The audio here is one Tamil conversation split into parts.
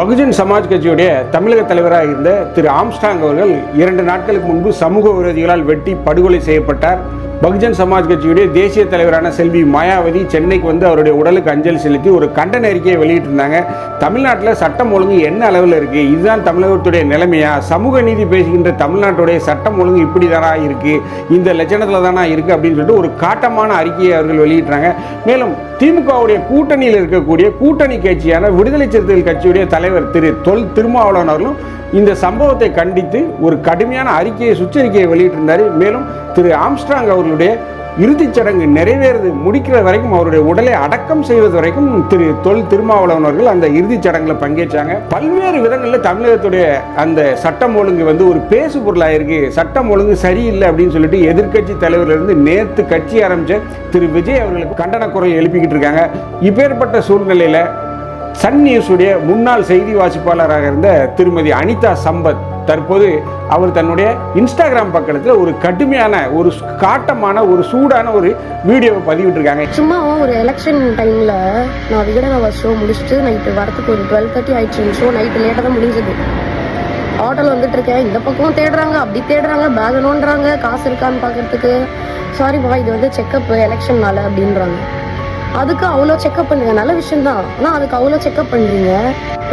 பகுஜன் சமாஜ் கட்சியுடைய தமிழக தலைவராக இருந்த திரு ஆம்ஸ்டாங் அவர்கள் இரண்டு நாட்களுக்கு முன்பு சமூக விரோதிகளால் வெட்டி படுகொலை செய்யப்பட்டார். பகுஜன் சமாஜ் கட்சியுடைய தேசிய தலைவரான செல்வி மாயாவதி சென்னைக்கு வந்து அவருடைய உடலுக்கு அஞ்சலி செலுத்தி ஒரு கண்டன அறிக்கையை வெளியிட்டிருந்தாங்க. தமிழ்நாட்டில் சட்டம் ஒழுங்கு என்ன அளவில் இருக்குது இதுதான் தமிழகத்துடைய நிலைமையா? சமூக நீதி பேசுகின்ற தமிழ்நாட்டுடைய சட்டம் ஒழுங்கு இப்படி தானா இருக்குது இந்த லட்சணத்தில் தானா இருக்குது அப்படின்னு சொல்லிட்டு ஒரு காட்டமான அறிக்கையை அவர்கள் வெளியிட்டாங்க மேலும் திமுகவுடைய கூட்டணியில் இருக்கக்கூடிய கூட்டணி கட்சியான விடுதலை சிறுத்தைகள் கட்சியுடைய தலைவர் திரு தொல் திருமாவளவன் அவர்களும் இந்த சம்பவத்தை கண்டித்து ஒரு கடுமையான அறிக்கையை சுற்றறிக்கையை வெளியிட்டிருந்தார். மேலும் திரு ஆம்ஸ்ட்ராங் அவர்களுடைய இறுதிச் சடங்கு நிறைவேறது முடிக்கிற வரைக்கும் அவருடைய உடலை அடக்கம் செய்வது வரைக்கும் திரு தொல் திருமாவளவன் அவர்கள் அந்த இறுதிச் சடங்கில் பங்கேற்றாங்க. பல்வேறு விதங்களில் தமிழகத்துடைய அந்த சட்டம் ஒழுங்கு வந்து ஒரு பேசு பொருளாக இருக்கு சட்டம் ஒழுங்கு சரியில்லை அப்படின்னு சொல்லிட்டு எதிர்க்கட்சி தலைவரிலிருந்து நேற்று கட்சி ஆரம்பிச்ச திரு விஜய் அவர்களுக்கு கண்டன குறை எழுப்பிக்கிட்டு இருக்காங்க. இப்பேற்பட்ட சூழ்நிலையில் சன் நியூஸுடைய முன்னாள் செய்தி வாசிப்பாளராக இருந்த திருமதி அனிதா சம்பத் தற்போது அவர் தன்னுடைய இன்ஸ்டாகிராம் பக்கத்தில் ஒரு கடுமையான ஒரு காட்டமான ஒரு சூடான ஒரு வீடியோவை பதிவிட்டிருக்காங்க. சும்மா ஒரு எலெக்ஷன் டைமில் நான் விகடனவா ஷோ முடிச்சுட்டு நைட்டு வரத்துக்கு ஒரு டுவெல் தேர்ட்டி ஆயிடுச்சு. ஷோ நைட்டு லேட்டாக தான் முடிஞ்சது. ஆட்டோவில் வந்துட்டு இருக்கேன். இந்த பக்கம் தேடுறாங்க. அப்படி தேடுறாங்க. பேக் நோண்டுறாங்க. காசு இருக்கான்னு பார்க்கறதுக்கு சாரி பா இது வந்து செக்கப் எலெக்ஷன்னால அப்படின்றாங்க. அதுக்கு அவ்வளோ செக்கப் பண்ணுங்க நல்ல விஷயம் தான் ஆனால் அதுக்கு அவ்வளோ செக்கப் பண்ணுறீங்க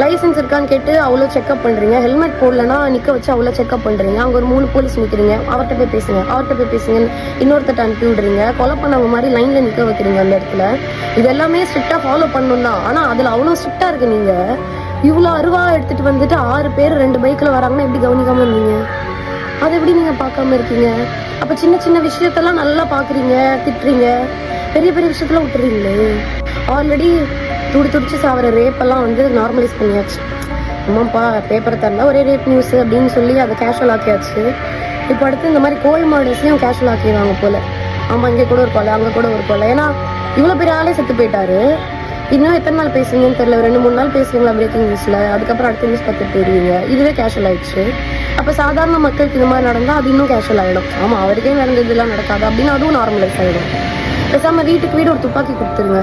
லைசன்ஸ் இருக்கான்னு கேட்டு அவ்வளோ செக்கப் பண்ணுறீங்க ஹெல்மெட் போடலன்னா நிற்க வச்சு அவ்வளோ செக்கப் பண்ணுறீங்க அங்கே ஒரு மூணு போலீஸ் நிற்கிறீங்க அவர்கிட்ட போய் பேசுங்க. அவர்கிட்ட போய் பேசுங்க இன்னொருத்தட்ட அனுப்பி விடுறீங்க. கொலை பண்ணவங்க மாதிரி லைனில் நிற்க வைக்கிறீங்க அந்த இடத்துல. இது எல்லாமே ஸ்ட்ரிக்டாக ஃபாலோ பண்ணணும் தான். ஆனால் அதில் அவ்வளோ ஸ்ட்ரிக்டாக இருக்கு நீங்கள் இவ்வளோ அருவா எடுத்துகிட்டு வந்துட்டு ஆறு பேர் ரெண்டு பைக்கில் வராங்கன்னா எப்படி கவனிக்காமல் இருந்தீங்க? அதை எப்படி நீங்கள் பார்க்காம இருக்கீங்க? அப்போ சின்ன சின்ன விஷயத்தெல்லாம் நல்லா பார்க்குறீங்க திட்டுறீங்க. பெரிய பெரிய விஷயத்தெல்லாம் விட்டுறீங்களே? ஆல்ரெடி துடி துடிச்சு சாவர ரேப்பெல்லாம் வந்து நார்மலைஸ் பண்ணியாச்சு. ஆமாப்பா பேப்பரை தரல ஒரே ரேப் நியூஸ் அப்படின்னு சொல்லி அதை கேஷுவல் ஆக்கியாச்சு. இப்போ அடுத்து இந்த மாதிரி கோல் மாடல்ஸையும் கேஷுவல் ஆக்கிடுவாங்க போல. ஆமாம் இங்கே கூட ஒரு கொலை அங்கே கூட ஒரு கொலை. ஏன்னா இவ்வளோ பெரிய ஆளே செத்து போயிட்டாரு. இன்னும் எத்தனை நாள் பேசுவீங்கன்னு தெரியல. ஒரு ரெண்டு மூணு நாள் பேசுவீங்களா பிரேக்கிங் நியூஸில் அதுக்கப்புறம் அடுத்த நியூஸ் பார்த்து போயிடுவீங்க இதுவே கேஷுவல் ஆயிடுச்சு. அப்போ சாதாரண மக்களுக்கு இந்த மாதிரி நடந்தால் அது இன்னும் கேஷுவல் ஆகிடும் ஆமாம் அவருக்கே நடந்ததுலாம் நடக்காது. அப்படின்னு அதுவும் நார்மலைஸ் ஆகிடும் பேசாமல் வீட்டுக்கு வீடு ஒரு துப்பாக்கி கொடுத்துருங்க.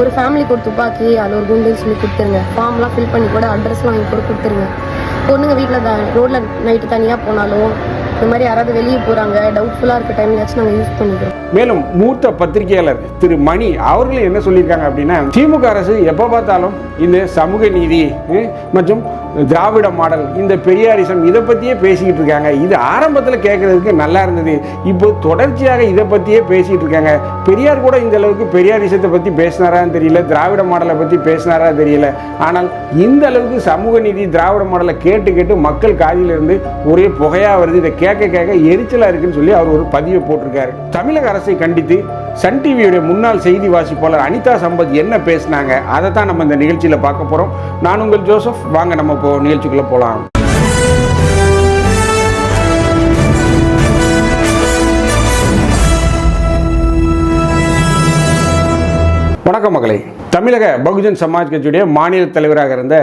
ஒரு ஃபேமிலிக்கு ஒரு துப்பாக்கி அது ஒரு குண்டுன்னு சொல்லி கொடுத்துருங்க. ஃபார்ம்லாம் ஃபில் பண்ணி கூட அட்ரஸ்லாம் வாங்கி கூட கொடுத்துருங்க. பொண்ணுங்க வீட்டில் தான் ரோட்டில் நைட்டு தனியாக போனாலும் இந்த மாதிரி யாராவது வெளியே போகிறாங்க டவுட்ஃபுல்லாக இருக்க டைம்லாச்சும் நாங்கள் யூஸ் பண்ணிக்கிறோம். மேலும் மூத்த பத்திரிகையாளர் திரு மணி அவர்களும் என்ன சொல்லியிருக்காங்க அப்படின்னா திமுக அரசு எப்போ பார்த்தாலும் இந்த சமூக நீதி மற்றும் திராவிட மாடல் இந்த பெரியாரிசம் இதை பற்றியே பேசிக்கிட்டு இருக்காங்க. இது ஆரம்பத்தில் கேட்கறதுக்கு நல்லா இருந்தது. இப்போ தொடர்ச்சியாக இதை பற்றியே பேசிகிட்டு இருக்காங்க. பெரியார் கூட இந்த அளவுக்கு பெரியாரிசத்தை பற்றி பேசினாரான்னு தெரியல. திராவிட மாடலை பற்றி பேசினாரா தெரியல. ஆனால் இந்த அளவுக்கு சமூக நீதி திராவிட மாடலை கேட்டு கேட்டு மக்கள் காதிலிருந்து ஒரே புகையா வருது. இதை கேட்க கேட்க எரிச்சலாக இருக்குன்னு சொல்லி அவர் ஒரு பதிவை போட்டிருக்காரு. தமிழக அரசை கண்டித்து சன் டிவியுடைய முன்னாள் செய்தி வாசிப்பாளர் அனிதா சம்பத் என்ன பேசினாங்க அதை தான் நம்ம இந்த நிகழ்ச்சியில் பார்க்க போகிறோம் நான் உங்கள் ஜோசப் வாங்க நம்ம இப்போ நிகழ்ச்சிக்குள்ளே போகலாம் வணக்கம் மகளே. தமிழக பகுஜன் சமாஜ் கட்சியுடைய மாநில தலைவராக இருந்த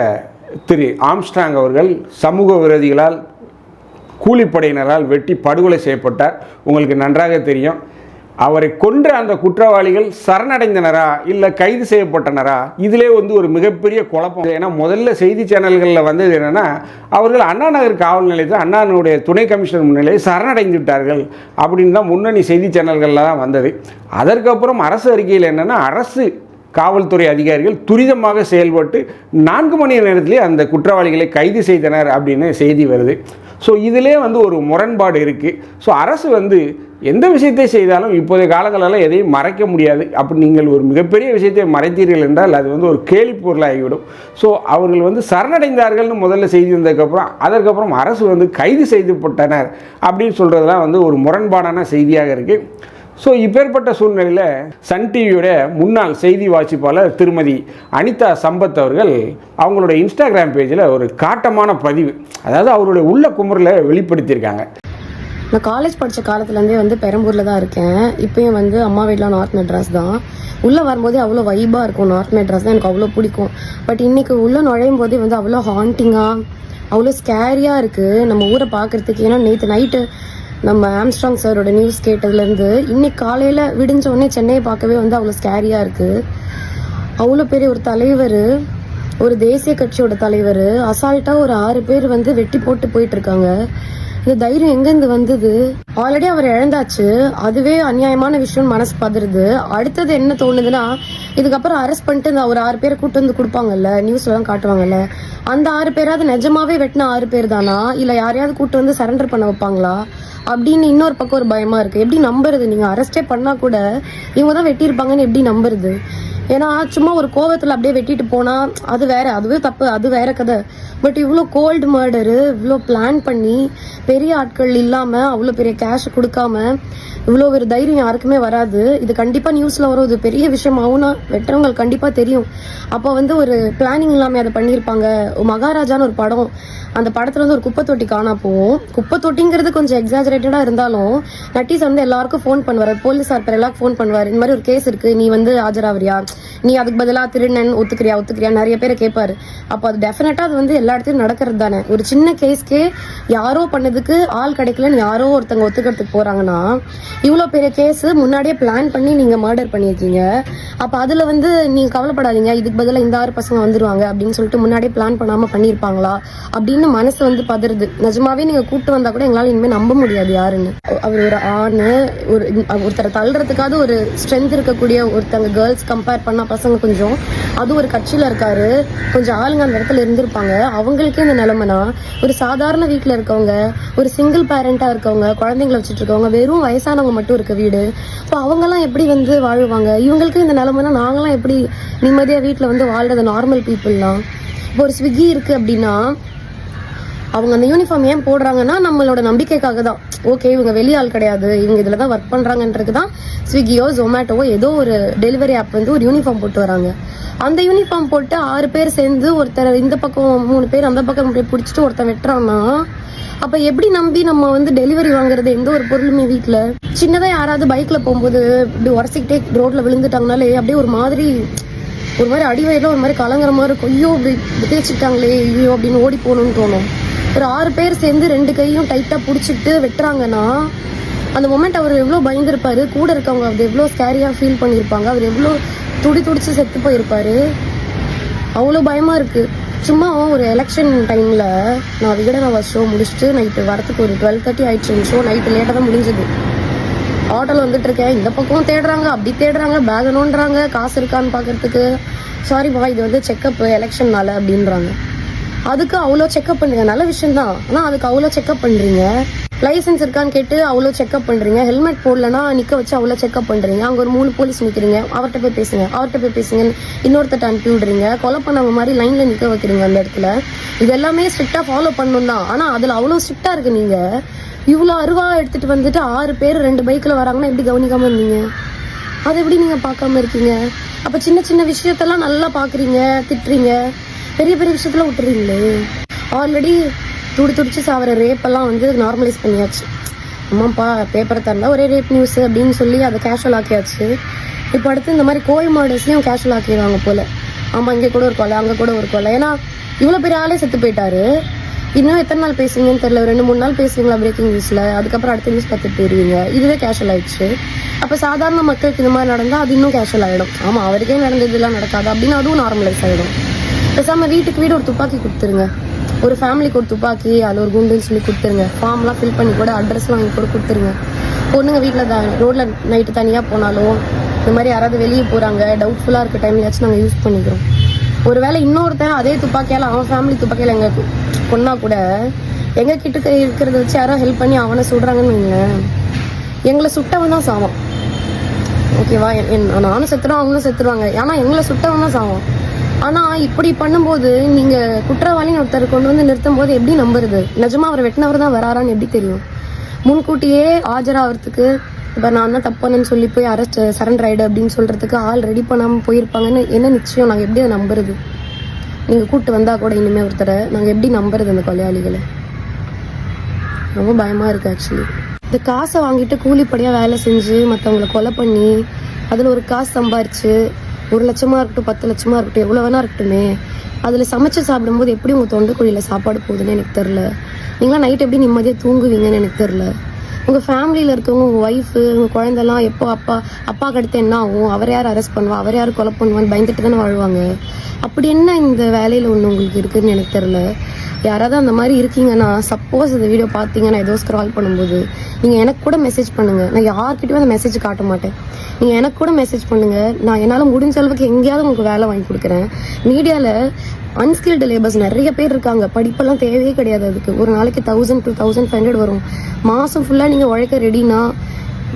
திரு ஆம்ஸ்ட்ராங் அவர்கள் சமூக விரோதிகளால் கூலிப்படையினரால் வெட்டி படுகொலை செய்யப்பட்டார். உங்களுக்கு நன்றாக தெரியும். அவரை கொன்ற அந்த குற்றவாளிகள் சரணடைந்தனரா இல்லை கைது செய்யப்பட்டனரா? இதிலே வந்து ஒரு மிகப்பெரிய குழப்பம். ஏன்னா முதல்ல செய்தி சேனல்களில் வந்தது என்னென்னா அவர்கள் அண்ணா நகர் காவல் நிலையத்தில் அண்ணானுடைய துணை கமிஷனர் முன்னிலையில் சரணடைந்து விட்டார்கள் அப்படின்னு தான் முன்னணி செய்தி சேனல்களில் தான் வந்தது. அதற்கப்புறம் அரசு அறிக்கையில் என்னென்னா அரசு காவல்துறை அதிகாரிகள் துரிதமாக செயல்பட்டு நான்கு மணி நேரத்திலே அந்த குற்றவாளிகளை கைது செய்தனர் அப்படின்னு செய்தி வருது. ஸோ இதிலே வந்து ஒரு முரண்பாடு இருக்குது ஸோ அரசு வந்து எந்த விஷயத்தை செய்தாலும் இப்போதைய காலங்களில் எதையும் மறைக்க முடியாது. அப்படி நீங்கள் ஒரு மிகப்பெரிய விஷயத்தை மறைத்தீர்கள் என்றால் அது வந்து ஒரு கேலி பொருளாகிவிடும். ஸோ அவர்கள் வந்து சரணடைந்தார்கள்னு முதல்ல செய்தி வந்ததுக்கப்புறம் அதற்கப்புறம் அரசு வந்து கைது செய்துப்பட்டனர் அப்படின்னு சொல்கிறதுலாம் வந்து ஒரு முரண்பாடான செய்தியாக இருக்குது ஸோ இப்பேற்பட்ட சூழ்நிலையில் சன் டிவியோட முன்னாள் செய்தி வாசிப்பாளர் திருமதி அனிதா சம்பத் அவர்கள் அவங்களோட இன்ஸ்டாகிராம் பேஜில் ஒரு காட்டமான பதிவு அதாவது அவருடைய உள்ள குமுறலை வெளிப்படுத்தியிருக்காங்க. நான் காலேஜ் படித்த காலத்துலேருந்தே வந்து பெரம்பூரில் தான் இருக்கேன். இப்போயும் வந்து அம்மா வீட்டில் நார்த் மெட்ராஸ் தான். உள்ளே வரும்போதே அவ்வளோ வைபாக இருக்கும் நார்த் மெட்ராஸ் தான். எனக்கு அவ்வளோ பிடிக்கும். பட் இன்றைக்கி உள்ளே நுழையும் போதே வந்து அவ்வளோ ஹாண்டிங்காக அவ்வளோ ஸ்கேரியாக இருக்குது நம்ம ஊரை பார்க்குறதுக்கு. ஏன்னா நேற்று நைட்டு நம்ம ஆம்ஸ்ட்ராங் சாரோட நியூஸ் கேட்டதுலேருந்து இன்னைக்கு காலையில் விடிஞ்ச உடனே சென்னையை பார்க்கவே வந்து அவ்வளோ ஸ்கேரியாக இருக்குது அவ்வளோ பெரிய ஒரு தலைவர் ஒரு தேசிய கட்சியோட தலைவர் அசால்ட்டாக ஒரு ஆறு பேர் வந்து வெட்டி போட்டு போயிட்டுருக்காங்க இந்த தைரியம் எங்கேருந்து வந்தது? ஆல்ரெடி அவர் இழந்தாச்சு. அதுவே அநியாயமான விஷயம் மனசு பதறுது. அடுத்தது என்ன தோணுதுன்னா இதுக்கப்புறம் அரெஸ்ட் பண்ணிட்டு இந்த ஒரு ஆறு பேரை கூட்டு வந்து கொடுப்பாங்கல்ல நியூஸ்லாம் காட்டுவாங்கல்ல அந்த ஆறு பேராவது நிஜமாவே வெட்டின ஆறு பேர் தானா? இல்ல யாரையாவது கூட்டு வந்து சரண்டர் பண்ண வைப்பாங்களா? அப்படின்னு இன்னொரு பக்கம் ஒரு பயமா இருக்கு. எப்படி நம்புறது? நீங்க அரெஸ்டே பண்ணா கூட இவங்க தான் வெட்டியிருப்பாங்கன்னு எப்படி நம்புறது? ஏன்னா சும்மா ஒரு கோவத்துல அப்படியே வெட்டிட்டு போனா அது வேற அதுவே தப்பு அது வேற கதை. பட் இவ்வளோ கோல்டு மர்டரு இவ்வளோ பிளான் பண்ணி பெரிய ஆட்கள் இல்லாம அவ்வளோ பெரிய கேஷ் கொடுக்காம இவ்வளோ ஒரு தைரியம் யாருக்குமே வராது. இது கண்டிப்பா நியூஸ்ல வரும். இது பெரிய விஷயமாகும்னா வெட்டுறவங்களுக்கு கண்டிப்பா தெரியும். அப்போ வந்து ஒரு பிளானிங் இல்லாம அதை பண்ணியிருப்பாங்க. மகாராஜான்னு ஒரு படம். அந்த படத்துல வந்து ஒரு குப்பை தொட்டி காணா போவோம். குப்பை தொட்டிங்கிறது கொஞ்சம் எக்ஸாஜரேட்டடா இருந்தாலும் நட்டீஸ் வந்து எல்லாருக்கும் ஃபோன் பண்ணுவார். போலீஸார் பேர் எல்லாருக்கும் ஃபோன் பண்ணுவார். இந்த மாதிரி ஒரு கேஸ் இருக்கு. நீ வந்து ஆஜராவறியா? நீ அதுக்கு பதிலாக திருநன் ஒத்துக்கிறியா ஒத்துக்கிறியா நிறைய பேரை கேட்பாரு. அப்போ அது டெஃபினட்டாக அது வந்து எல்லா இடத்துலையும் நடக்கிறது தானே. ஒரு சின்ன கேஸ்க்கே யாரோ பண்ணதுக்கு ஆள் கிடைக்கலன்னு யாரோ ஒருத்தங்க ஒத்துக்கிறதுக்கு போறாங்கன்னா இவ்வளோ பெரிய கேஸ் முன்னாடியே பிளான் பண்ணி நீங்க மர்டர் பண்ணியிருக்கீங்க. அப்போ அதுல வந்து நீங்க கவலைப்படாதீங்க. இதுக்கு பதிலாக இந்த ஆறு பசங்க வந்துருவாங்க அப்படின்னு சொல்லிட்டு முன்னாடியே பிளான் பண்ணாம பண்ணியிருப்பாங்களா அப்படின்னு மனசு வந்து பதறுது. நிஜமாவே நீங்க கூப்பிட்டு வந்தா கூட எங்களால இனிமே நம்ப முடியாது யாருன்னு. அவர் ஒரு ஆண் ஒரு ஒருத்தரை தள்ளுறதுக்காவது ஒரு ஸ்ட்ரென்த் இருக்கக்கூடிய ஒருத்தங்க கேர்ள்ஸ் கம்பேர் பண்ணா பசங்க கொஞ்சம் அது ஒரு கட்சியில இருக்காரு கொஞ்சம் ஆளுங்க அந்த இடத்துல இருந்திருப்பாங்க. அவங்களுக்கே இந்த நிலைமைனா ஒரு சாதாரண வீட்டில் இருக்கவங்க ஒரு சிங்கிள் பேரண்டா இருக்கவங்க குழந்தைங்களை வச்சுட்டு இருக்கவங்க வெறும் வயசானவங்க மட்டும் இருக்க வீடு. இப்போ அவங்கெல்லாம் எப்படி வந்து வாழ்வாங்க? இவங்களுக்கு இந்த நிலைமைனா நாங்களாம் எப்படி நிம்மதியாக வீட்டில் வந்து வாழ்றது நார்மல் பீப்புளெலாம் இப்போ ஒரு ஸ்விக்கி இருக்கு அப்படின்னா அவங்க அந்த யூனிஃபார்ம் ஏன் போடுறாங்கன்னா நம்மளோட நம்பிக்கைக்காக தான் ஓகே இவங்க வெளியாள் கிடையாது. இவங்க இதில் தான் ஒர்க் பண்ணுறாங்கன்றது தான் ஸ்விக்கியோ ஜொமேட்டோவோ ஏதோ ஒரு டெலிவரி ஆப் வந்து ஒரு யூனிஃபார்ம் போட்டு வராங்க. அந்த யூனிஃபார்ம் போட்டு ஆறு பேர் சேர்ந்து ஒருத்தர் இந்த பக்கம் மூணு பேர் அந்த பக்கம் இப்படி பிடிச்சிட்டு ஒருத்தன் வெட்டுறான்னா அப்ப எப்படி நம்பி நம்ம வந்து டெலிவரி வாங்குறது எந்த ஒரு பொருளுமே வீட்டில் சின்னதா யாராவது பைக்ல போகும்போது இப்படி உரசிக்கிட்டே ரோட்ல விழுந்துட்டாங்கனாலே அப்படியே ஒரு மாதிரி ஒரு மாதிரி அடிவயிறுல ஒரு மாதிரி கலங்குற மாதிரி இருக்கும். ஐயோ இப்படி இப்படி தேய்ச்சிட்டாங்களே ஐயோ அப்படின்னு ஓடி போகணும்னு தோணும். ஒரு ஆறு பேர் சேர்ந்து ரெண்டு கையும் டைட்டா பிடிச்சிட்டு வெட்டுறாங்கன்னா அந்த மொமெண்ட் அவர் எவ்வளோ பயந்துருப்பாரு? கூட இருக்கவங்க அவர் எவ்வளோ ஸ்கேரியா ஃபீல் பண்ணியிருப்பாங்க அவர் எவ்வளோ துடி துடிச்சு செத்து போயிருப்பாரு? அவ்வளோ பயமா இருக்கு. சும்மா ஒரு எலெக்ஷன் டைம்ல நான் விகடன ஷோ முடிச்சுட்டு நைட்டு வரத்துக்கு ஒரு டுவெல் தேர்ட்டி ஆயிடுச்சு. ஷோ நைட்டு லேட்டாக தான் முடிஞ்சது. ஆட்டோல வந்துட்டு இருக்கேன். இந்த பக்கம் தேடுறாங்க. அப்படி தேடுறாங்க. பேக் நோண்டுறாங்க. காசு இருக்கான்னு பார்க்கறதுக்கு சாரிப்பா இது வந்து செக்கப் எலெக்ஷன்னால அப்படின்றாங்க. அதுக்கு அவ்வளோ செக்அப் பண்ணுங்க நல்ல விஷயம் தான் ஆனால் அதுக்கு அவ்வளோ செக்அப் பண்ணுறீங்க லைசன்ஸ் இருக்கான்னு கேட்டு அவ்வளோ செக்அப் பண்ணுறீங்க ஹெல்மெட் போடலன்னா நிற்க வச்சு அவ்வளோ செக்அப் பண்ணுறீங்க அங்கே ஒரு மூணு போலீஸ் நிற்கிறீங்க அவர்கிட்ட போய் பேசுங்க. அவர்கிட்ட போய் பேசுங்க இன்னொருத்தட்ட அனுப்பி விடுறீங்க. கொலை பண்ணவங்க மாதிரி லைனில் நிற்க வைக்கிறீங்க அந்த இடத்துல. இது எல்லாமே ஸ்ட்ரிக்டாக ஃபாலோ பண்ணணும் தான். ஆனால் அதில் அவ்வளோ ஸ்ட்ரிக்டாக இருக்குது நீங்கள் இவ்வளோ அருவா எடுத்துகிட்டு வந்துட்டு ஆறு பேர் ரெண்டு பைக்கில் வராங்கன்னா எப்படி கவனிக்காமல் இருந்தீங்க? அதை எப்படி நீங்கள் பார்க்காம இருக்கீங்க? அப்போ சின்ன சின்ன விஷயத்தெல்லாம் நல்லா பார்க்குறீங்க திட்டுறீங்க. பெரிய பெரிய விஷயத்தெல்லாம் விட்டுறீங்களே? ஆல்ரெடி துடி துடிச்சு சாவர ரேப்பெல்லாம் வந்து நார்மலைஸ் பண்ணியாச்சு. அம்மாப்பா பேப்பரை தரல ஒரே ரேப் நியூஸ் அப்படின்னு சொல்லி அதை கேஷுவல் ஆக்கியாச்சு. இப்போ அடுத்து இந்த மாதிரி கோழி மாடல்ஸ்லையும் கேஷுவல் ஆக்கிடுவாங்க போல. ஆமாம் இங்கே கூட ஒரு கொலை அங்கே கூட ஒரு கொலை. ஏன்னா இவ்வளோ பெரிய ஆளே செத்து போயிட்டாரு. இன்னும் எத்தனை நாள் பேசுவீங்கன்னு தெரியல. ஒரு ரெண்டு மூணு நாள் பேசுவீங்களா பிரேக்கிங் நியூஸில் அதுக்கப்புறம் அடுத்த நியூஸ் பார்த்துட்டு போயிருவீங்க. இதுவே கேஷுவல் ஆயிடுச்சு. அப்போ சாதாரண மக்களுக்கு இந்த மாதிரி நடந்தால் அது இன்னும் கேஷுவல் ஆகிடும் ஆமாம் அவருக்கே நடந்ததுலாம் நடக்காது அப்படின்னு அதுவும் நார்மலைஸ் ஆகிடும் பேசாம வீட்டுக்கு வீடு ஒரு துப்பாக்கி கொடுத்துருங்க. ஒரு ஃபேமிலிக்கு ஒரு துப்பாக்கி அதில் ஒரு குண்டுன்னு சொல்லி கொடுத்துருங்க. ஃபார்ம்லாம் ஃபில் பண்ணி கூட அட்ரஸ்லாம் வாங்கி கூட கொடுத்துருங்க. பொண்ணுங்க வீட்டில் தான் ரோட்டில் நைட்டு தனியாக போனாலும் இந்த மாதிரி யாராவது வெளியே போகிறாங்க டவுட்ஃபுல்லாக இருக்க டைம்லயாச்சும் நாங்கள் யூஸ் பண்ணிக்கிறோம். ஒருவேளை இன்னொருத்தன் அதே துப்பாக்கியால் அவன் ஃபேமிலி துப்பாக்கியால எங்கள் கொன்னா கூட எங்கள் கிட்ட இருக்கிறத வச்சு யாரோ ஹெல்ப் பண்ணி அவனை சுடுறாங்கன்னு வைங்களேன். எங்களை சுட்டவன் தான் சாவான். ஓகேவா என்- என்- நானும் செத்துறோம் அவங்களும் செத்துருவாங்க ஏன்னா எங்களை சுட்டவன் தான் சாவான். ஆனால் இப்படி பண்ணும்போது நீங்கள் குற்றவாளின்னு ஒருத்தர் கொண்டு வந்து நிறுத்தும் போது எப்படி நம்புறது? நிஜமா அவர் வெட்டினவர் தான் வராரான்னு எப்படி தெரியும்? முன்கூட்டியே ஆஜராகிறதுக்கு இப்போ நான் தான் தப்பானு சொல்லி போய் அரெஸ்ட் சரண்டர் ஆயிடு அப்படின்னு சொல்றதுக்கு ஆள் ரெடி பண்ணாமல் போயிருப்பாங்கன்னு என்ன நிச்சயம்? நாங்கள் எப்படி அதை நம்புறது? நீங்கள் கூப்பிட்டு வந்தால் கூட இனிமே ஒருத்தரை நாங்கள் எப்படி நம்புறது அந்த கொலையாளிகளை? ரொம்ப பயமாக இருக்கு ஆக்சுவலி இந்த காசை வாங்கிட்டு கூலிப்படியாக வேலை செஞ்சு மற்றவங்களை கொலை பண்ணி அதில் ஒரு காசு சம்பாரிச்சு ஒரு லட்சமாக இருக்கட்டும் பத்து லட்சமாக இருக்கட்டும் எவ்வளோ வேணா இருக்கட்டுமே. அதில் சமைச்சு சாப்பிடும்போது எப்படி உங்கள் தொண்டைக்குழியில் சாப்பாடு போகுதுன்னு எனக்கு தெரில நீங்களாம் நைட் எப்படி நிம்மதியாக தூங்குவீங்கன்னு எனக்கு தெரில உங்கள் ஃபேமிலியில் இருக்கவங்க உங்கள் ஒய்ஃபு உங்கள் குழந்தெல்லாம் எப்போ அப்பா அப்பாவுக்கு அடுத்து என்ன ஆகும்? அவர் யார் அரெஸ்ட் பண்ணுவா? அவர் யார் கொலை பண்ணுவான்னு பயந்துட்டு தானே வாழ்வாங்க. அப்படி என்ன இந்த வேலையில் ஒன்று உங்களுக்கு இருக்குதுன்னு எனக்கு தெரில யாராவது அந்த மாதிரி இருக்கீங்கன்னா சப்போஸ் இந்த வீடியோ பார்த்தீங்கன்னா ஏதோ ஸ்க்ரால் பண்ணும்போது நீங்கள் எனக்கு கூட மெசேஜ் பண்ணுங்கள் நான் யார்கிட்டயும் அந்த மெசேஜ் காட்ட மாட்டேன். நீங்கள் எனக்கு கூட மெசேஜ் பண்ணுங்கள் நான் என்னால் முடிஞ்ச அளவுக்கு எங்கேயாவது உங்களுக்கு வேலை வாங்கி கொடுக்குறேன். மீடியாவில் அன்ஸ்கில்டு லேபர்ஸ் நிறைய பேர் இருக்காங்க. படிப்பெல்லாம் தேவையே கிடையாது அதுக்கு. ஒரு நாளைக்கு thousand two thousand five hundred வரும். மாதம் ஃபுல்லாக நீங்கள் உழைக்க ரெடினா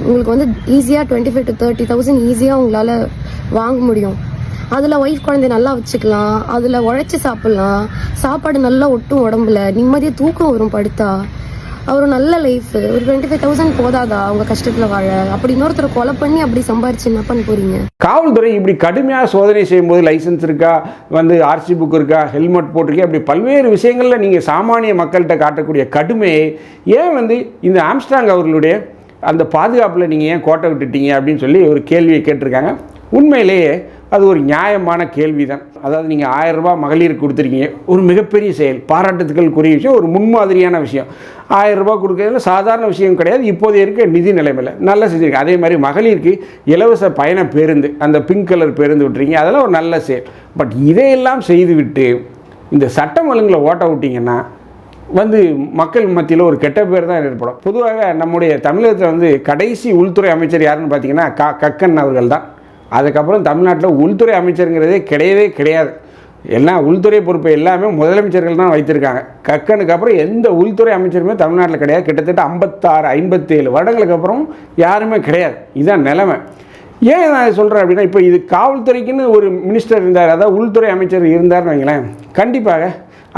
உங்களுக்கு வந்து ஈஸியாக twenty five to thirty thousand ஈஸியாக உங்களால் வாங்க முடியும். அதில் ஒய்ஃப் குழந்தைய நல்லா வச்சுக்கலாம். அதில் உழைச்சி சாப்பிட்லாம். சாப்பாடு நல்லா ஒட்டும் உடம்புல. நிம்மதியாக தூக்கம் வரும் படுத்தா. அவர் நல்ல லைஃப் ஒரு டுவெண்ட்டி ஃபைவ் தௌசண்ட் போதாதா? அவங்க கஷ்டத்தில் வாழ. அப்படி இன்னொருத்தரை கொலை பண்ணி அப்படி சம்பாரிச்சு என்ன பண்ண போறீங்க? காவல்துறை இப்படி கடுமையாக சோதனை செய்யும்போது லைசன்ஸ் இருக்கா? வந்து ஆர்சி புக் இருக்கா? ஹெல்மெட் போட்டிருக்கா? அப்படி பல்வேறு விஷயங்களில் நீங்கள் சாமானிய மக்கள்கிட்ட காட்டக்கூடிய கடுமையை ஏன் வந்து இந்த ஆம்ஸ்டாங் அவர்களுடைய அந்த பாதுகாப்பில் நீங்கள் ஏன் கோட்டை விட்டுட்டீங்க அப்படின்னு சொல்லி ஒரு கேள்வியை கேட்டிருக்காங்க. உண்மையிலேயே அது ஒரு நியாயமான கேள்வி தான் அதாவது நீங்கள் ஆயிரம் ரூபாய் மகளிருக்கு கொடுத்துருக்கீங்க. ஒரு மிகப்பெரிய செயல் பாராட்டுத்துக்களுக்குரிய விஷயம் ஒரு முன்மாதிரியான விஷயம். ஆயிரம் ரூபாய் கொடுக்கறதுல சாதாரண விஷயம் கிடையாது. இப்போதைய இருக்க நிதி நிலைமையில் நல்லா செஞ்சுருக்கு அதே மாதிரி மகளிருக்கு இலவச பயண பேருந்து அந்த பிங்க் கலர் பேருந்து விட்டுறீங்க அதெல்லாம் ஒரு நல்ல செயல். பட் இதையெல்லாம் செய்துவிட்டு இந்த சட்டம் ஒழுங்கில் ஓட்ட விட்டிங்கன்னா வந்து மக்கள் மத்தியில் ஒரு கெட்ட பேர் தான் ஏற்படும். பொதுவாக நம்முடைய தமிழகத்தில் வந்து கடைசி உள்துறை அமைச்சர் யாருன்னு பார்த்தீங்கன்னா க கக்கன் அவர்கள் தான். அதுக்கப்புறம் தமிழ்நாட்டில் உள்துறை அமைச்சருங்கிறதே கிடையவே கிடையாது. எல்லாம் உள்துறை பொறுப்பை எல்லாமே முதலமைச்சர்கள் தான் வைத்திருக்காங்க. கக்கனுக்கு அப்புறம் எந்த உள்துறை அமைச்சருமே தமிழ்நாட்டில் கிடையாது. கிட்டத்தட்ட ஐம்பத்தாறு ஐம்பத்தேழு வருடங்களுக்கு அப்புறம் யாருமே கிடையாது. இதுதான் நிலைமை. ஏன் நான் சொல்கிறேன் அப்படின்னா இப்போ இது காவல்துறைக்குன்னு ஒரு மினிஸ்டர் இருந்தார் அதாவது உள்துறை அமைச்சர் இருந்தார்னு வைங்களேன். கண்டிப்பாக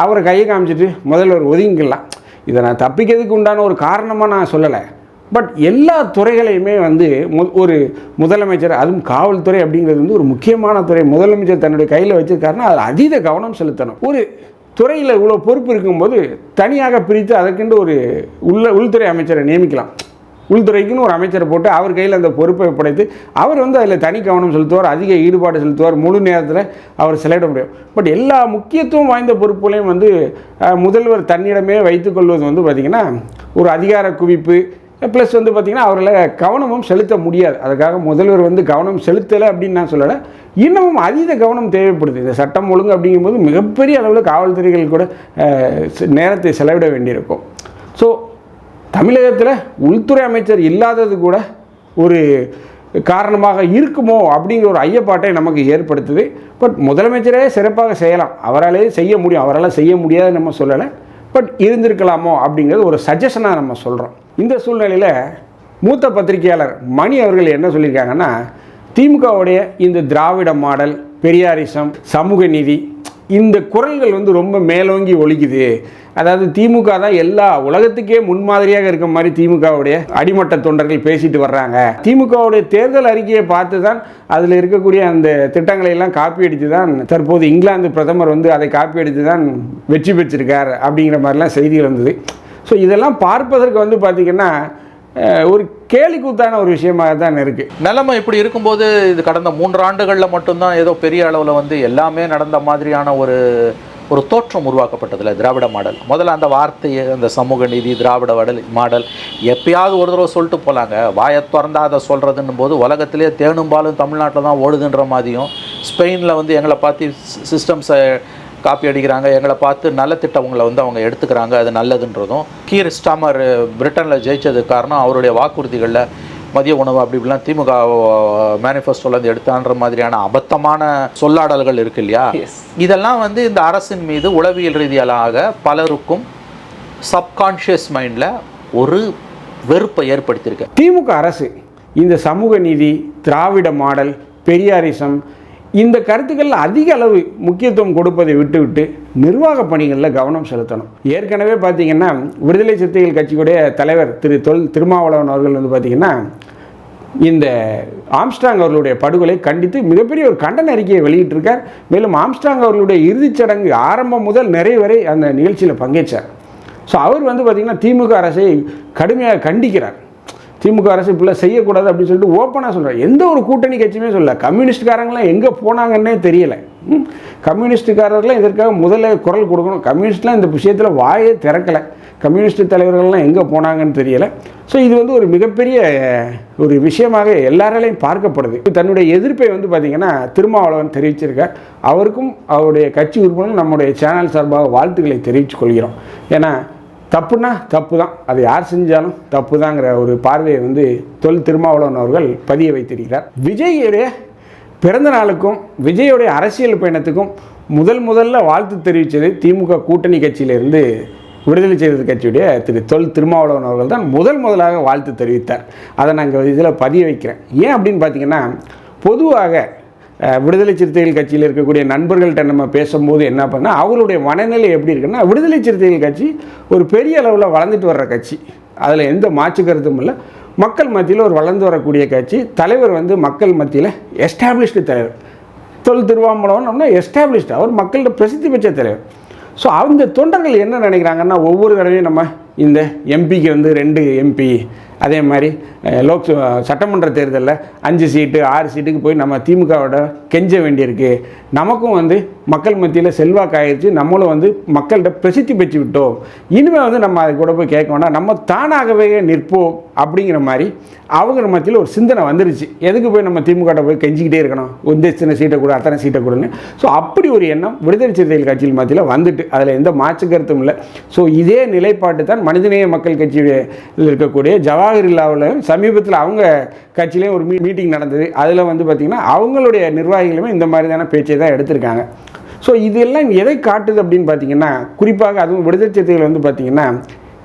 அவரை கையை காமிச்சிட்டு முதல்வர் ஒதுங்கிக்கலாம் இதை நான் தப்பிக்கிறதுக்கு உண்டான ஒரு காரணமாக நான் சொல்லலை. பட் எல்லா துறைகளையுமே வந்து மு ஒரு முதலமைச்சர் அதுவும் காவல்துறை அப்படிங்கிறது வந்து ஒரு முக்கியமான துறை. முதலமைச்சர் தன்னுடைய கையில் வச்சிருக்காருன்னா அதில் அதீத கவனம் செலுத்தணும். ஒரு துறையில் இவ்வளோ பொறுப்பு இருக்கும்போது தனியாக பிரித்து அதற்கென்று ஒரு உள்ள உள்துறை அமைச்சரை நியமிக்கலாம். உள்துறைக்குன்னு ஒரு அமைச்சரை போட்டு அவர் கையில் அந்த பொறுப்பை படைத்து அவர் வந்து அதில் தனி கவனம் செலுத்துவார் அதிக ஈடுபாடு செலுத்துவார் முழு நேரத்தில் அவர் செலவிட முடியும். பட் எல்லா முக்கியத்துவம் வாய்ந்த பொறுப்புகளையும் வந்து முதல்வர் தன்னிடமே வைத்துக்கொள்வது வந்து பார்த்திங்கன்னா ஒரு அதிகார குவிப்பு ப்ளஸ் வந்து பார்த்திங்கன்னா அவரில் கவனமும் செலுத்த முடியாது. அதுக்காக முதல்வர் வந்து கவனம் செலுத்தலை அப்படின்னு நான் சொல்லலை. இன்னமும் அதீத கவனம் தேவைப்படுது. இந்த சட்டம் ஒழுங்கு அப்படிங்கும்போது மிகப்பெரிய அளவில் காவல்துறைகள் கூட நேரத்தை செலவிட வேண்டியிருக்கும். ஸோ தமிழகத்தில் உள்துறை அமைச்சர் இல்லாதது கூட ஒரு காரணமாக இருக்குமோ அப்படிங்கிற ஒரு ஐயப்பாட்டை நமக்கு ஏற்படுத்துது. பட் முதலமைச்சரே சிறப்பாக செய்யலாம். அவராலே செய்ய முடியும். அவரால் செய்ய முடியாதுன்னு நம்ம சொல்லலை. பட் இருந்திருக்கலாமோ அப்படிங்கிறது ஒரு சஜஷனாக நம்ம சொல்கிறோம் இந்த சூழ்நிலையில் மூத்த பத்திரிகையாளர் மணி அவர்கள் என்ன சொல்லியிருக்காங்கன்னா திமுகவுடைய இந்த திராவிட மாடல் பெரியாரிசம் சமூக நீதி இந்த குரல்கள் வந்து ரொம்ப மேலோங்கி ஒழிக்குது அதாவது திமுக தான் எல்லா உலகத்துக்கே முன்மாதிரியாக இருக்க மாதிரி திமுகவுடைய அடிமட்ட தொண்டர்கள் பேசிட்டு வர்றாங்க. திமுகவுடைய தேர்தல் அறிக்கையை பார்த்து தான் அதில் இருக்கக்கூடிய அந்த திட்டங்களை எல்லாம் காப்பி அடித்து தான் தற்போது இங்கிலாந்து பிரதமர் வந்து அதை காப்பி அடித்து தான் வெற்றி பெற்றிருக்கார் அப்படிங்கிற மாதிரிலாம் செய்திகள் வந்தது. ஸோ இதெல்லாம் பார்ப்பதற்கு வந்து பார்த்திங்கன்னா ஒரு ஒரு கேலிக்கூத்தான ஒரு விஷயமாக தான் இருக்குது நிலைமை இப்படி இருக்கும்போது இது கடந்த மூன்று ஆண்டுகளில் மட்டும்தான் ஏதோ பெரிய அளவில் வந்து எல்லாமே நடந்த மாதிரியான ஒரு ஒரு தோற்றம் உருவாக்கப்பட்டதில்ல திராவிட மாடல். முதல்ல அந்த வார்த்தையை அந்த சமூக நீதி திராவிட வடல் மாடல் எப்பயாவது ஒரு தடவை சொல்லிட்டு போகலாங்க வாயை திறந்தா அதை சொல்கிறதுன்னும் போது உலகத்திலே தேனும் பாலும் தமிழ்நாட்டில் தான் ஓடுதுன்ற மாதிரியும் ஸ்பெயினில் வந்து எங்களை பார்த்து சிஸ்டம்ஸை காப்பி அடிக்கிறாங்க எங்களை பார்த்து நல்ல திட்டங்களை வந்து அவங்க எடுத்துக்கிறாங்க அது நல்லதுன்றதும். கீர் ஸ்டாமர் பிரிட்டனில் ஜெயிச்சதுக்கு காரணம் அவருடைய வாக்குறுதிகளில் மதிய உணவு அப்படி இப்படிலாம் திமுக மேனிஃபெஸ்டோலேருந்து எடுத்தான்ற மாதிரியான அபத்தமான சொல்லாடல்கள் இருக்கு இல்லையா? இதெல்லாம் வந்து இந்த அரசின் மீது உளவியல் ரீதியாலாக பலருக்கும் சப்கான்ஷியஸ் மைண்டில் ஒரு வெறுப்பை ஏற்படுத்தியிருக்கு. திமுக அரசு இந்த சமூக நீதி திராவிட மாடல் பெரியாரிசம் இந்த கருத்துக்களில் அதிக அளவு முக்கியத்துவம் கொடுப்பதை விட்டுவிட்டு நிர்வாக பணிகளில் கவனம் செலுத்தணும். ஏற்கனவே பார்த்தீங்கன்னா விடுதலை சிறுத்தைகள் கட்சியுடைய தலைவர் திரு தொல் திருமாவளவன் அவர்கள் வந்து பார்த்தீங்கன்னா இந்த ஆம்ஸ்டாங் அவர்களுடைய படுகொலை கண்டித்து மிகப்பெரிய ஒரு கண்டன அறிக்கையை வெளியிட்டிருக்கார். மேலும் ஆம்ஸ்டாங் அவர்களுடைய இறுதிச் சடங்கு ஆரம்பம் முதல் நிறைவரை வரை அந்த நிகழ்ச்சியில் பங்கேற்றார். ஸோ அவர் வந்து பார்த்திங்கன்னா திமுக அரசை கடுமையாக கண்டிக்கிறார். திமுக அரசு இப்படிலாம் செய்யக்கூடாது அப்படின்னு சொல்லிட்டு ஓப்பனாக சொல்கிறார் எந்த ஒரு கூட்டணி கட்சியுமே சொல்லல. கம்யூனிஸ்ட்காரங்களாம் எங்கே போனாங்கன்னே தெரியலை. ம்? இதற்காக முதல்ல குரல் கொடுக்கணும். கம்யூனிஸ்ட்லாம் இந்த விஷயத்தில் வாயே திறக்கலை. கம்யூனிஸ்ட் தலைவர்கள்லாம் எங்கே போனாங்கன்னு தெரியலை. ஸோ இது வந்து ஒரு மிகப்பெரிய ஒரு விஷயமாக எல்லாராலையும் பார்க்கப்படுது. தன்னுடைய எதிர்ப்பை வந்து பார்த்திங்கன்னா திருமாவளவன் தெரிவிச்சிருக்கார். அவருக்கும் அவருடைய கட்சி உறுப்பினர்கள் நம்முடைய சேனல் சார்பாக வாழ்த்துக்களை தெரிவித்துக் கொள்கிறோம். ஏன்னா தப்புனா தப்பு தான் அது யார் செஞ்சாலும் தப்பு தாங்கிற ஒரு பார்வையை வந்து தொல் திருமாவளவன் அவர்கள் பதிய வைத்திருக்கிறார். விஜயுடைய பிறந்த நாளுக்கும் விஜயுடைய அரசியல் பயணத்துக்கும் முதல் முதல்ல வாழ்த்து தெரிவித்தது திமுக கூட்டணி கட்சியிலிருந்து விடுதலை செய்தது கட்சியுடைய திரு தொல் திருமாவளவன் அவர்கள் தான் முதல் முதலாக வாழ்த்து தெரிவித்தார். அதை நாங்கள் இதில் பதிய வைக்கிறேன். ஏன் அப்படின்னு பார்த்தீங்கன்னா பொதுவாக விடுதலை சிறுத்தைகள் கட்சியில் இருக்கக்கூடிய நண்பர்கள்ட்ட நம்ம பேசும்போது என்ன பண்ணால் அவங்களுடைய மனநிலை எப்படி இருக்குன்னா விடுதலை சிறுத்தைகள் கட்சி ஒரு பெரிய அளவில் வளர்ந்துட்டு வர்ற கட்சி. அதில் எந்த மாற்று கருத்தும் இல்லை. மக்கள் மத்தியில் ஒரு வளர்ந்து வரக்கூடிய கட்சி. தலைவர் வந்து மக்கள் மத்தியில் எஸ்டாப்ளிஷ்டு தலைவர். தொல் திருவாமலவன் எஸ்டாப்ளிஷ்டு அவர் மக்கள்கிட்ட பிரசித்தி பெற்ற தலைவர். ஸோ அந்த தொண்டர்கள் என்ன நினைக்கிறாங்கன்னா ஒவ்வொரு தடவையும் நம்ம இந்த எம்பிக்கு வந்து ரெண்டு எம்பி அதே மாதிரி லோக் சட்டமன்ற தேர்தலில் அஞ்சு சீட்டு ஆறு சீட்டுக்கு போய் நம்ம திமுகவோட கெஞ்ச வேண்டியிருக்கு. நமக்கும் வந்து மக்கள் மத்தியில் செல்வாக்கு ஆயிடுச்சு நம்மளும் வந்து மக்கள்கிட்ட பிரசித்தி பெற்று விட்டோம். இனிமேல் வந்து நம்ம அது கூட போய் கேட்க வேண்டாம் நம்ம தானாகவே நிற்போம் அப்படிங்கிற மாதிரி அவங்க மத்தியில் ஒரு சிந்தனை வந்துருச்சு. எதுக்கு போய் நம்ம திமுக போய் கெஞ்சிக்கிட்டே இருக்கணும்? இந்த சின்ன சீட்டை கூட அத்தனை சீட்டை கொடுங்க ஸோ அப்படி ஒரு எண்ணம் விடுதலை சிறுத்தைகள் கட்சியில் மத்தியில் வந்துட்டு அதில் எந்த மாற்று கருத்தும் இல்லை. ஸோ இதே நிலைப்பாட்டு தான் மனிதநேய மக்கள் கட்சியில் இருக்கக்கூடிய ஜவா இருக்கக்கூடிய ஜவாஹர்லாவில் சமீபத்தில் அவங்க கட்சியிலையும் ஒரு மீட்டிங் நடந்தது. அதில் வந்து பார்த்திங்கன்னா அவங்களுடைய நிர்வாகிகளுமே இந்த மாதிரியான பேச்சை தான் எடுத்திருக்காங்க. ஸோ இதெல்லாம் எதை காட்டுது அப்படின்னு பார்த்தீங்கன்னா குறிப்பாக அதுவும் விடுதலை சிறுத்தைகள் வந்து பார்த்திங்கன்னா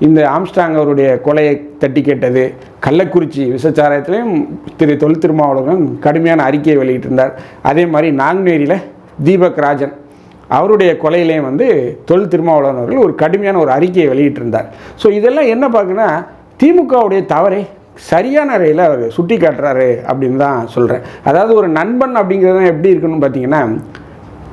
இந்த ஆம்ஸ்டாங் அவருடைய கொலையை தட்டி கேட்டது கள்ளக்குறிச்சி விசச்சாரத்திலையும் திரு தொல் திருமாவளவன் கடுமையான அறிக்கையை வெளியிட்டிருந்தார். அதே மாதிரி நாங்குநேரியில் தீபக் ராஜன் அவருடைய கொலையிலையும் வந்து தொல் திருமாவளவன் அவர்கள் ஒரு கடுமையான ஒரு அறிக்கையை வெளியிட்டிருந்தார். ஸோ இதெல்லாம் என்ன பார்க்குன்னா திமுகவுடைய தவறை சரியான அறையில் அவர் சுட்டி காட்டுறாரு அப்படின்னு தான் சொல்கிறேன் அதாவது ஒரு நண்பன் அப்படிங்கிறது எப்படி இருக்கணும்னு பார்த்தீங்கன்னா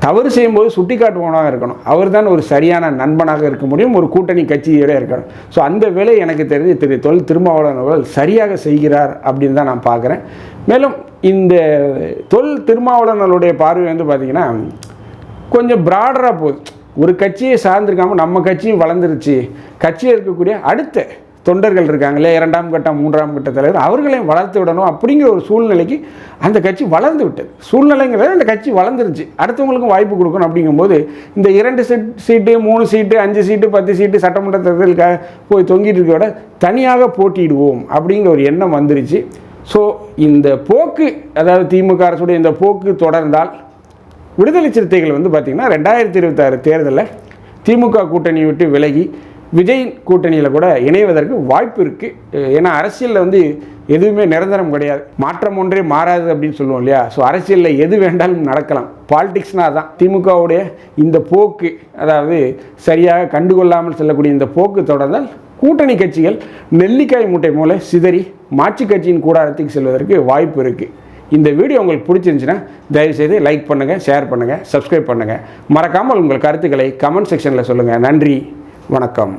தவறு செய்யும்போது சுட்டி காட்டுபவனாக இருக்கணும். அவர் தான் ஒரு சரியான நண்பனாக இருக்க முடியும் ஒரு கூட்டணி கட்சியோட இருக்கணும். ஸோ அந்த வேலை எனக்கு தெரிஞ்சு திரு தொல் திருமாவளவன் அவர்கள் சரியாக செய்கிறார் அப்படின்னு தான் நான் பார்க்குறேன். மேலும் இந்த தொல் திருமாவளவனுடைய பார்வை வந்து பார்த்திங்கன்னா கொஞ்சம் ப்ராடராக போகுது. ஒரு கட்சியை சார்ந்திருக்காமல் நம்ம கட்சியும் வளர்ந்துருச்சு. கட்சியில் இருக்கக்கூடிய அடுத்த தொண்டர்கள் இருக்காங்களே இரண்டாம் கட்டம் மூன்றாம் கட்ட தலைவர் அவர்களையும் வளர்த்து விடணும் அப்படிங்கிற ஒரு சூழ்நிலைக்கு அந்த கட்சி வளர்ந்து விட்டது. சூழ்நிலைங்கிறது அந்த கட்சி வளர்ந்துருச்சு. அடுத்தவங்களுக்கும் வாய்ப்பு கொடுக்கணும் அப்படிங்கும்போது இந்த இரண்டு சீட் சீட்டு மூணு சீட்டு அஞ்சு சீட்டு பத்து சீட்டு சட்டமன்ற தேர்தலுக்காக போய் தொங்கிட்டு இருக்க விட தனியாக போட்டியிடுவோம் அப்படிங்கிற ஒரு எண்ணம் வந்துருச்சு. ஸோ இந்த போக்கு அதாவது திமுக அரசுடைய இந்த போக்கு தொடர்ந்தால் விடுதலை சிறுத்தைகள் வந்து பார்த்திங்கன்னா ரெண்டாயிரத்தி இருபத்தாறு தேர்தலில் திமுக கூட்டணி விட்டு விலகி விஜய் கூட்டணியில் கூட இணைவதற்கு வாய்ப்பு இருக்குது ஏன்னா அரசியலில் வந்து எதுவுமே நிரந்தரம் கிடையாது. மாற்றம் ஒன்றே மாறாது அப்படின்னு சொல்லுவோம் இல்லையா? ஸோ அரசியலில் எது வேண்டாலும் நடக்கலாம். பாலிடிக்ஸ்னா தான் திமுகவுடைய இந்த போக்கு அதாவது சரியாக கண்டுகொள்ளாமல் செல்லக்கூடிய இந்த போக்கு தொடர்ந்தால் கூட்டணி கட்சிகள் நெல்லிக்காய் மூட்டை மூல சிதறி மாட்சி கட்சியின் கூடாரத்துக்கு செல்வதற்கு வாய்ப்பு இருக்குது இந்த வீடியோ உங்களுக்கு பிடிச்சிருந்துச்சுன்னா தயவுசெய்து லைக் பண்ணுங்கள் ஷேர் பண்ணுங்கள் சப்ஸ்கிரைப் பண்ணுங்கள் மறக்காமல் உங்கள் கருத்துக்களை கமெண்ட் செக்ஷனில் சொல்லுங்கள் நன்றி. வணக்கம்.